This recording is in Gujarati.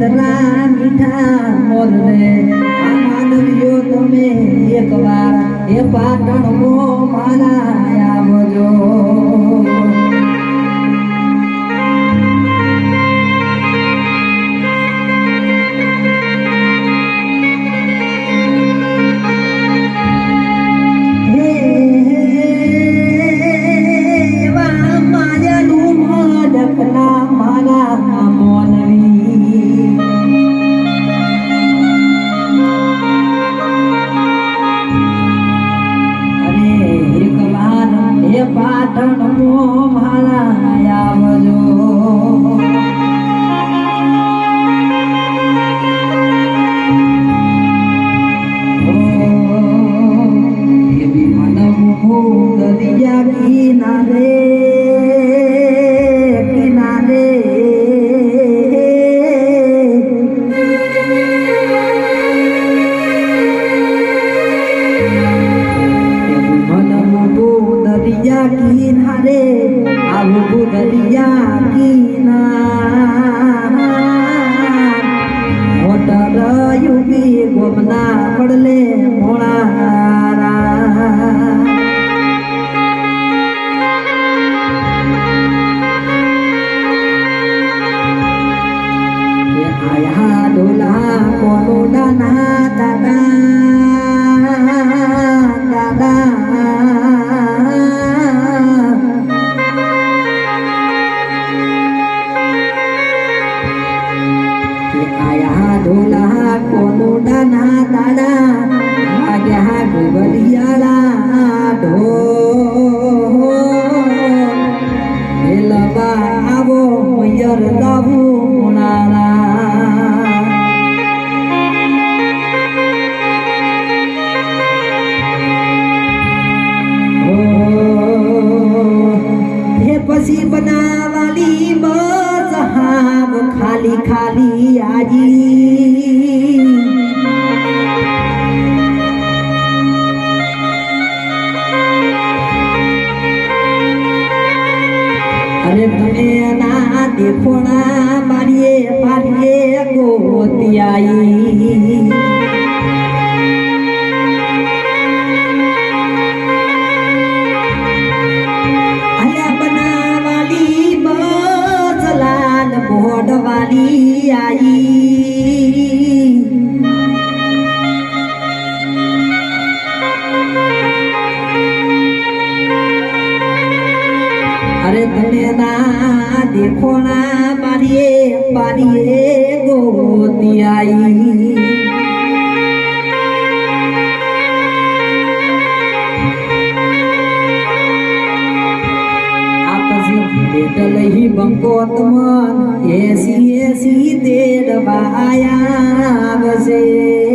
પંદરા મીઠા મોર રે આ માનવીઓ તમે એકવાર એ પાટણ મારા নদিয়া কিনারে কিনারে। নদিয়া কিনারে আবু নদিয়া কিনারে। બનાવાલી બસ હાવ ખાલી ખાલી આજી. અરે તમે ના દેખોણા મારીએ પારીએ ગોતી આઈ અરે તને ના દેખોણા મારીએ પારીએ ગોતી ભેટ લઈ બંકો એસી એસી તેડવા આયા આવશે